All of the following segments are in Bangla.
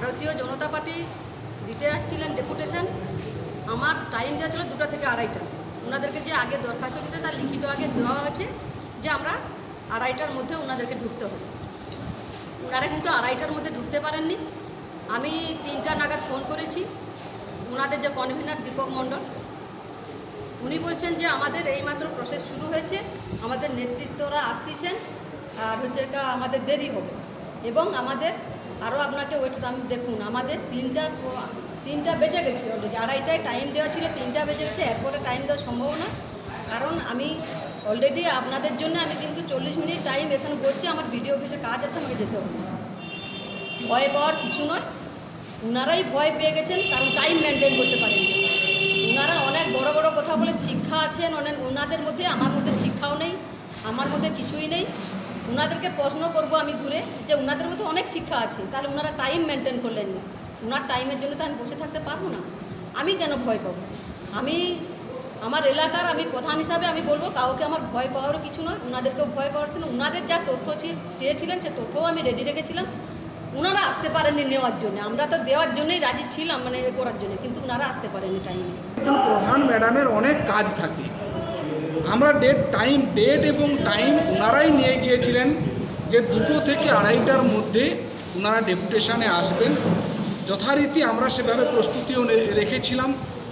ভারতীয় জনতা পার্টি দিতে আসছিলেন ডেপুটেশন। আমার টাইম দেওয়া ছিল দুটা থেকে আড়াইটা। ওনাদেরকে যে আগে দরখাস্ত দিতে, তার লিখিত আগে দেওয়া হয়েছে যে আমরা আড়াইটার মধ্যে ওনাদেরকে ঢুকতে হবে। ওনারা কিন্তু আড়াইটার মধ্যে ঢুকতে পারেননি। আমি তিনটা নাগাদ ফোন করেছি। ওনাদের যে কনভিনার দীপক মণ্ডল, উনি বলছেন যে আমাদের এইমাত্র প্রসেস শুরু হয়েছে। আমাদের নেতৃত্বরা আসতেছেন। আর হচ্ছে এটা আমাদের দেরি হবে। এবং আমাদের আরও আপনাকে ওয়েট আমি দেখুন, আমাদের তিনটা তিনটা বেজে গেছে অলরেডি আড়াইটায় টাইম দেওয়া ছিল, তিনটা বেজে গেছে এরপরে টাইম দেওয়া সম্ভব না। কারণ আমি অলরেডি আপনাদের জন্য আমি কিন্তু চল্লিশ মিনিট টাইম এখানে বসছি, আমার ভিডিও অফিসে কাজ আছে, আমাকে যেতে হবে। ভয় পাওয়ার কিছু নয়। ওনারাই ভয় পেয়ে গেছেন, কারণ টাইম মেনটেন করতে পারেন ওনারা অনেক বড় বড় কথা বলে শিক্ষা আছেন, অনেক ওনাদের মধ্যে, আমার মধ্যে শিক্ষাও নেই, আমার মধ্যে কিছুই নেই। ওনাদেরকে প্রশ্ন করব আমি ঘুরে যে ওনাদের মধ্যে অনেক শিক্ষা আছে। তাহলে ওনারা টাইম মেনটেন করলেন না। ওনার টাইমের জন্য তো আমি বসে থাকতে পারব না। আমি কেন ভয় পাবো? আমি, আমার এলাকার আমি প্রধান হিসাবে আমি বলব, কাউকে আমার ভয় পাওয়ারও কিছু নয়। ওনাদেরকেও ভয় পাওয়ার ছিল ওনাদের যা তথ্য চেয়েছিলেন সে তথ্যও আমি রেডি রেখেছিলাম। ওনারা আসতে পারেননি নেওয়ার জন্য। আমরা তো দেওয়ার জন্যই রাজি ছিলাম মানে করার জন্য। কিন্তু ওনারা আসতে পারেননি টাইমে প্রধান ম্যাডামের অনেক কাজ থাকে। আমরা ডেট টাইম ডেট এবং টাইম ওনারাই নিয়ে গিয়েছিলেন যে দুটো থেকে আড়াইটার মধ্যে ওনারা ডেপুটেশনে আসবেন। যথারীতি আমরা সেভাবে প্রস্তুতিও রেখেছিলাম।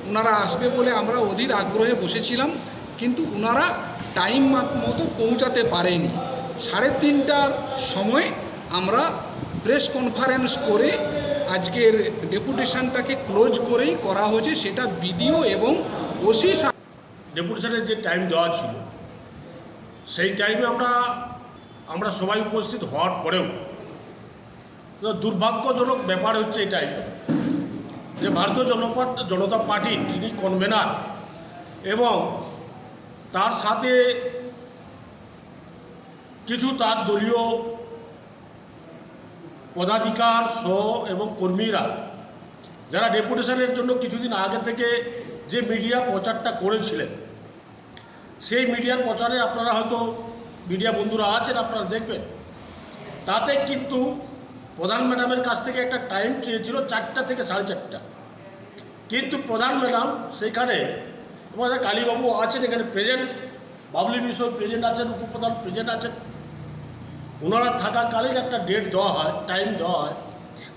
ওনারা আসবে বলে আমরা অধীর আগ্রহে বসেছিলাম, কিন্তু ওনারা টাইম মতো পৌঁছাতে পারেনি। সাড়ে তিনটার সময় আমরা প্রেস কনফারেন্স করে আজকের ডেপুটেশনটাকে ক্লোজ করেই করা হয়েছে। সেটা বিডিও এবং ওসি ডেপুটেশনের যে টাইম দেওয়া ছিল, সেই টাইমে আমরা আমরা সবাই উপস্থিত হওয়ার পরেও দুর্ভাগ্যজনক ব্যাপার হচ্ছে এটাই যে ভারতীয় জনপা, জনতা পার্টির যিনি কনভেনার এবং তার সাথে কিছু তার দলীয় পদাধিকার সহ এবং কর্মীরা, যারা ডেপুটেশনের জন্য কিছুদিন আগে থেকে যে মিডিয়া প্রচারটা করেছিলেন, সেই মিডিয়ার প্রচারে আপনারা হয়তো মিডিয়া বন্ধুরা আছেন, আপনারা দেখবেন। তাতে কিন্তু প্রধান ম্যাডামের কাছ থেকে একটা টাইম চেয়েছিল চারটা থেকে সাড়ে চারটা। কিন্তু প্রধান ম্যাডাম সেখানে আমাদের কালীবাবু আছেন, এখানে প্রেজেন্ট বাবলি মিশর প্রেজেন্ট আছেন, উপপ্রধান প্রেজেন্ট আছেন। ওনারা থাকাকালীন একটা ডেট দেওয়া হয় টাইম দেওয়া হয়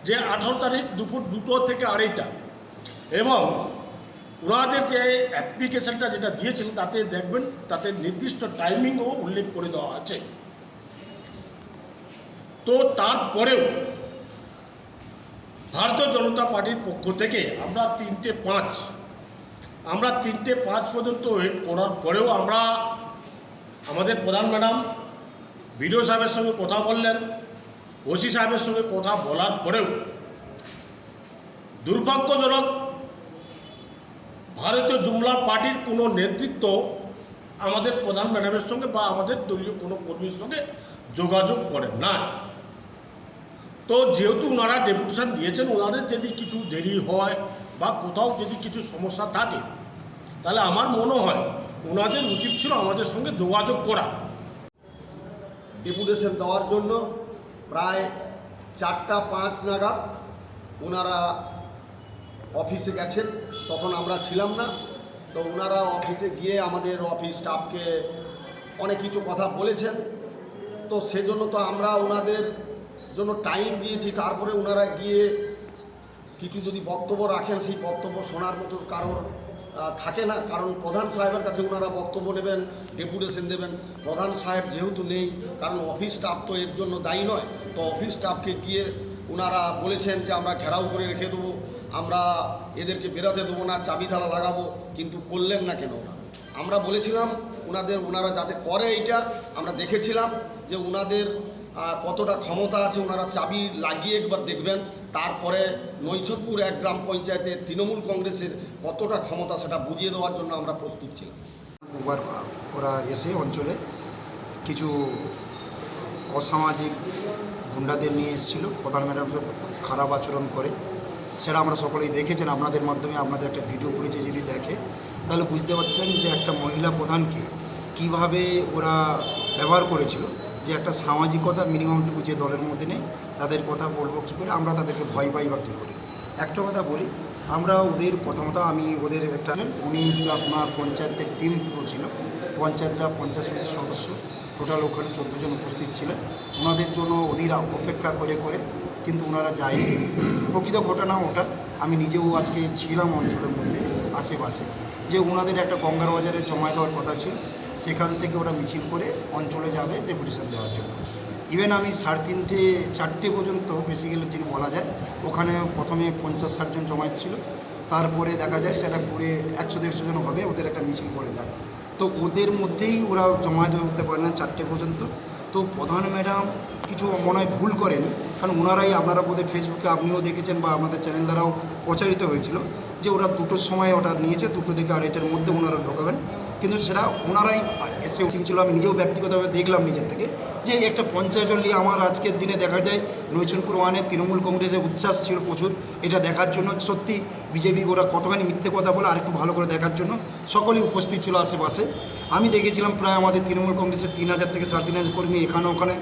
যে আঠারো তারিখ দুপুর দুটো থেকে আড়াইটা। এবং ওনাদের যে অ্যাপ্লিকেশনটা যেটা দিয়েছিলেন, তাতে দেখবেন তাতে নির্দিষ্ট টাইমিংও উল্লেখ করে দেওয়া আছে। তো তারপরেও ভারতীয় জনতা পার্টির পক্ষ থেকে আমরা তিনটে পাঁচ, আমরা তিনটে পাঁচ পর্যন্ত ওয়েট করার পরেও আমরা আমাদের প্রধান ম্যাডাম, বিডিও সাহেবের সঙ্গে কথা বললেন, ওসি সাহেবের সঙ্গে কথা বলার পরেও দুর্ভাগ্যজনক ভারতীয় জুমলা পার্টির কোনো নেতৃত্ব আমাদের প্রধান ম্যাডামের সঙ্গে বা আমাদের দলীয় কোনো কর্মীর সঙ্গে যোগাযোগ করেন না তো যেহেতু ওনারা ডেপুটেশন দিয়েছেন, ওনাদের যদি কিছু দেরি হয় বা কোথাও যদি কিছু সমস্যা থাকে, তাহলে আমার মনে হয় ওনাদের উচিত ছিল আমাদের সঙ্গে যোগাযোগ করা। ডেপুটেশন দেওয়ার জন্য প্রায় চারটা পাঁচ নাগাদ ওনারা অফিসে গেছেন। তখন আমরা ছিলাম না। তো ওনারা অফিসে গিয়ে আমাদের অফিস স্টাফকে অনেক কিছু কথা বলেছেন। তো সেজন্য তো আমরা ওনাদের জন্য টাইম দিয়েছি। তারপরে ওনারা গিয়ে কিছু যদি বক্তব্য রাখেন, সেই বক্তব্য শোনার মতো কারণ থাকে না। কারণ প্রধান সাহেবের কাছে ওনারা বক্তব্য নেবেন ডেপুটেশন দেবেন। প্রধান সাহেব যেহেতু নেই, কারণ অফিস স্টাফ তো এর জন্য দায়ী নয়। তো অফিস স্টাফকে গিয়ে ওনারা বলেছেন যে আমরা ঘেরাও করে রেখে দেবো, আমরা এদেরকে বেরোতে দেবো না, চাবি তালা লাগাবো, কিন্তু করলেন না কেন ওরা? আমরা বলেছিলাম ওনাদের ওনারা যাতে করে এইটা, আমরা দেখেছিলাম যে ওনাদের কতটা ক্ষমতা আছে ওনারা চাবি লাগিয়ে একবার দেখবেন, তারপরে নৈছদপুর এক গ্রাম পঞ্চায়েতের তৃণমূল কংগ্রেসের কতটা ক্ষমতা সেটা বুঝিয়ে দেওয়ার জন্য আমরা প্রস্তুত ছিলাম। ওরা এসে অঞ্চলে কিছু অসামাজিক গুন্ডাদের নিয়ে এসেছিল। প্রধান ম্যাডাম খুব খারাপ আচরণ করে। সেটা আমরা সকলেই দেখেছেন। আপনাদের মাধ্যমে আপনাদের একটা ভিডিও করেছে যদি দেখে, তাহলে বুঝতে পারছেন যে একটা মহিলা প্রধানকে কীভাবে ওরা ব্যবহার করেছিল, যে একটা সামাজিকতা মিনিমামটুকু যে দলের মধ্যে নেই, তাদের কথা বলব কী করে, আমরা তাদেরকে ভয় পাই বা কী করে। একটা কথা বলি, আমরা ওদের প্রথমত আমি ওদের একটা উনি প্লাস ওনার পঞ্চায়েতের টিম ছিল। পঞ্চায়েতরা পঞ্চায়েত সমিতির সদস্য। টোটাল ওখানে চোদ্দ জন উপস্থিত ছিলেন। ওনাদের জন্য ওদের অপেক্ষা করে করে কিন্তু ওনারা যায়নি। প্রকৃত ঘটনা ওটা। আমি নিজেও আজকে ছিলাম অঞ্চলের মধ্যে, আশেপাশে। যে ওনাদের একটা গঙ্গার বাজারে জমা দেওয়ার কথা ছিল, সেখান থেকে ওরা মিছিল করে অঞ্চলে যাবে ডেপুটেশন দেওয়ার জন্য। ইভেন আমি সাড়ে তিনটে, চারটে পর্যন্ত বেসিক্যালি যদি বলা যায়, ওখানে প্রথমে পঞ্চাশ ষাটজন জমায়েত ছিল। তারপরে দেখা যায় সেটা ঘুরে একশো, দেড়শো জন হবে, ওদের একটা মিছিল করে যায় তো ওদের মধ্যেই ওরা জমায়েত উঠতে পারে না চারটে পর্যন্ত। তো প্রধান ম্যাডাম কিছু মনে হয় ভুল করেনি, কারণ ওনারাই আপনারা বোধহয় ফেসবুকে আপনিও দেখেছেন বা আমাদের চ্যানেল দ্বারাও প্রচারিত হয়েছিল যে ওরা দুটোর সময় ওটা নিয়েছে, দুটো থেকে আড়াইটার মধ্যে ওনারা ঢোকাবেন। কিন্তু সেটা ওনারাই এসে ছিল, আমি নিজেও ব্যক্তিগতভাবে দেখলাম নিজের থেকে। যে একটা পঞ্চায়েত নিয়ে আমার আজকের দিনে দেখা যায় নৈচনপুর ওয়ানে তৃণমূল কংগ্রেসের উচ্ছ্বাস ছিল প্রচুর। এটা দেখার জন্য সত্যি বিজেপি ওরা কতখানি মিথ্যে কথা বলে আরেকটু ভালো করে দেখার জন্য সকলেই উপস্থিত ছিল আশেপাশে। আমি দেখেছিলাম প্রায় আমাদের তৃণমূল কংগ্রেসের তিন হাজার থেকে সাড়ে তিন হাজার কর্মী এখানে ওখানে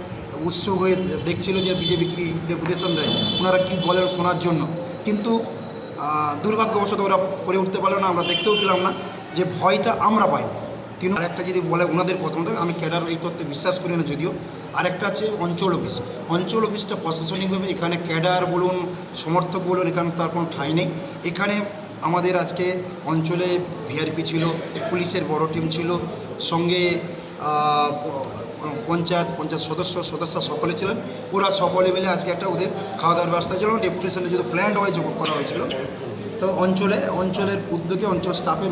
উৎসুক হয়ে দেখছিল যে বিজেপি কী ডেপুটেশন দেয়, ওনারা কী বলে শোনার জন্য। কিন্তু দুর্ভাগ্যবশত ওরা করে উঠতে পারল না, আমরা দেখতেও পেলাম না যে ভয়টা আমরা পাই তিন আরেকটা যদি বলে ওনাদের প্রথমত আমি ক্যাডার এই তত্ত্বে বিশ্বাস করি না যদিও। আরেকটা আছে অঞ্চল অফিস। অঞ্চল অফিসটা প্রশাসনিকভাবে এখানে ক্যাডার বলুন, সমর্থক বলুন, এখানে তার কোনো ঠাঁই নেই। এখানে আমাদের আজকে অঞ্চলে ভিআরপি ছিল, পুলিশের বড় টিম ছিল, সঙ্গে পঞ্চায়েত পঞ্চায়েত সদস্য সদস্য সকলে ছিলেন। ওরা সকলে মিলে আজকে একটা ওদের খাওয়া দাওয়ার ব্যবস্থা ছিল ডেপুটেশনে যদি প্ল্যান্ড ওয়াইজ করা হয়েছিল, তো অঞ্চলে, অঞ্চলের উদ্যোগে, অঞ্চল স্টাফের